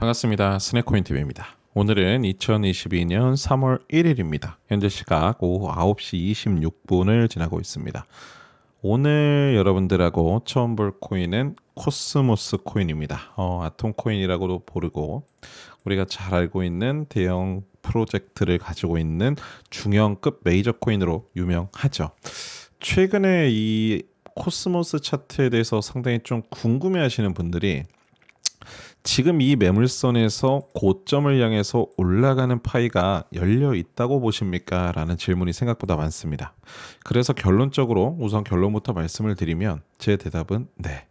반갑습니다. 스네코인 TV입니다. 오늘은 2022년 3월 1일입니다. 현재 시각 오후 9시 26분을 지나고 있습니다. 오늘 여러분들하고 처음 볼 코인은 코스모스 코인입니다. 어, 아톰 코인이라고도 부르고 우리가 잘 알고 있는 대형 프로젝트를 가지고 있는 중형급 메이저 코인으로 유명하죠. 최근에 이 코스모스 차트에 대해서 상당히 좀 궁금해 하시는 분들이 지금 이 매물선에서 고점을 향해서 올라가는 파이가 열려 있다고 보십니까? 라는 질문이 생각보다 많습니다. 그래서 결론적으로 우선 결론부터 말씀을 드리면 제 대답은 네.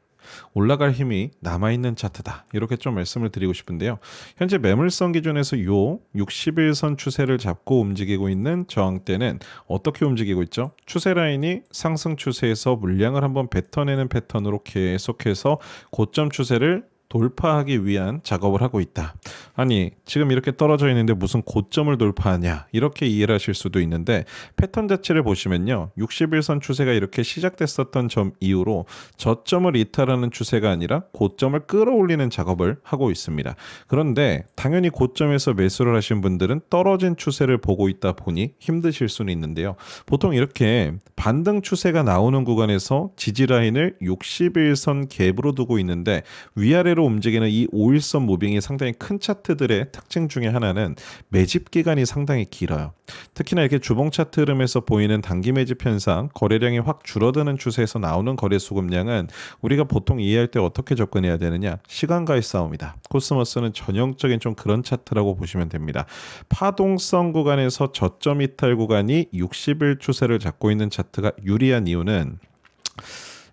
올라갈 힘이 남아있는 차트다. 이렇게 좀 말씀을 드리고 싶은데요. 현재 매물선 기준에서 요 60일선 추세를 잡고 움직이고 있는 저항대는 어떻게 움직이고 있죠? 추세 라인이 상승 추세에서 물량을 한번 뱉어내는 패턴으로 계속해서 고점 추세를 돌파하기 위한 작업을 하고 있다. 아니, 지금 이렇게 떨어져 있는데 무슨 고점을 돌파하냐? 이렇게 이해를 하실 수도 있는데 패턴 자체를 보시면요. 60일선 추세가 이렇게 시작됐었던 점 이후로 저점을 이탈하는 추세가 아니라 고점을 끌어올리는 작업을 하고 있습니다. 그런데 당연히 고점에서 매수를 하신 분들은 떨어진 추세를 보고 있다 보니 힘드실 수는 있는데요. 보통 이렇게 반등 추세가 나오는 구간에서 지지 라인을 60일선 갭으로 두고 있는데 위아래로 움직이는 이 5일선 무빙이 상당히 큰 차트 들의 특징 중에 하나는 매집 기간이 상당히 길어요. 특히나 이렇게 주봉 차트 흐름에서 보이는 단기 매집 현상, 거래량이 확 줄어드는 추세에서 나오는 거래 수급량은 우리가 보통 이해할 때 어떻게 접근해야 되느냐? 시간과의 싸움이다. 코스모스는 전형적인 좀 그런 차트라고 보시면 됩니다. 파동성 구간에서 저점 이탈 구간이 60일 추세를 잡고 있는 차트가 유리한 이유는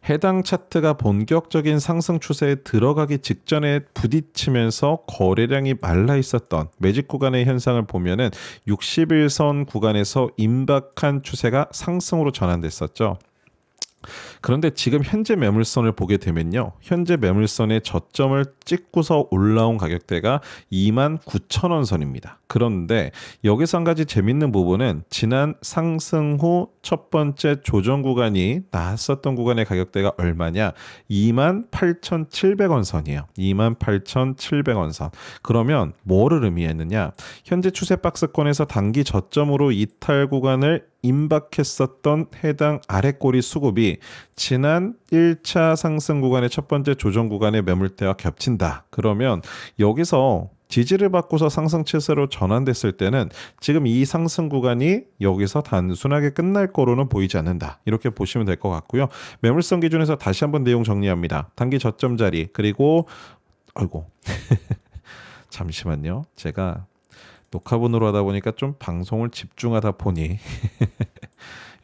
해당 차트가 본격적인 상승 추세에 들어가기 직전에 부딪히면서 거래량이 말라 있었던 매직 구간의 현상을 보면은 60일선 구간에서 임박한 추세가 상승으로 전환됐었죠. 그런데 지금 현재 매물선을 보게 되면요. 현재 매물선의 저점을 찍고서 올라온 가격대가 2만 9천 원 선입니다. 그런데 여기서 한 가지 재밌는 부분은 지난 상승 후 첫 번째 조정 구간이 나왔었던 구간의 가격대가 얼마냐? 2만 8,700원 선이에요. 2만 8,700원 선. 그러면 뭐를 의미했느냐? 현재 추세 박스권에서 단기 저점으로 이탈 구간을 임박했었던 해당 아래 꼬리 수급이 지난 1차 상승 구간의 첫 번째 조정 구간의 매물대와 겹친다. 그러면 여기서 지지를 받고서 상승 추세로 전환됐을 때는 지금 이 상승 구간이 여기서 단순하게 끝날 거로는 보이지 않는다. 이렇게 보시면 될 것 같고요. 매물선 기준에서 다시 한번 내용 정리합니다. 단기 저점 자리 그리고 아이고 잠시만요. 제가 녹화본으로 하다 보니까 좀 방송을 집중하다 보니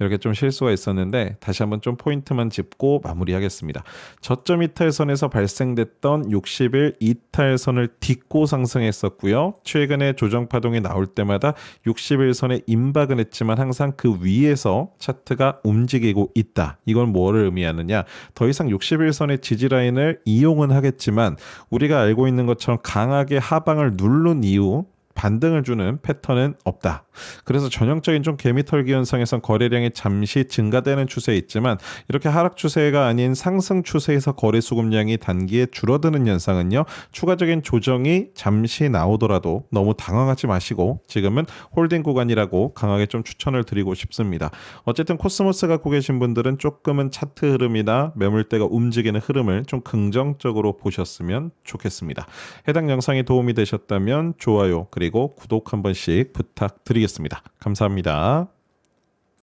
이렇게 좀 실수가 있었는데 다시 한번 좀 포인트만 짚고 마무리하겠습니다. 저점 이탈선에서 발생됐던 60일 이탈선을 딛고 상승했었고요. 최근에 조정 파동이 나올 때마다 60일선에 임박은 했지만 항상 그 위에서 차트가 움직이고 있다. 이건 뭐를 의미하느냐? 더 이상 60일선의 지지 라인을 이용은 하겠지만 우리가 알고 있는 것처럼 강하게 하방을 누른 이후 반등을 주는 패턴은 없다. 그래서 전형적인 좀 개미털기 현상에선 거래량이 잠시 증가되는 추세에 있지만 이렇게 하락 추세가 아닌 상승 추세에서 거래 수급량이 단기에 줄어드는 현상은요. 추가적인 조정이 잠시 나오더라도 너무 당황하지 마시고 지금은 홀딩 구간이라고 강하게 좀 추천을 드리고 싶습니다. 어쨌든 코스모스 갖고 계신 분들은 조금은 차트 흐름이나 매물대가 움직이는 흐름을 좀 긍정적으로 보셨으면 좋겠습니다. 해당 영상이 도움이 되셨다면 좋아요 그리고 구독 한 번씩 부탁드리겠습니다. 감사합니다.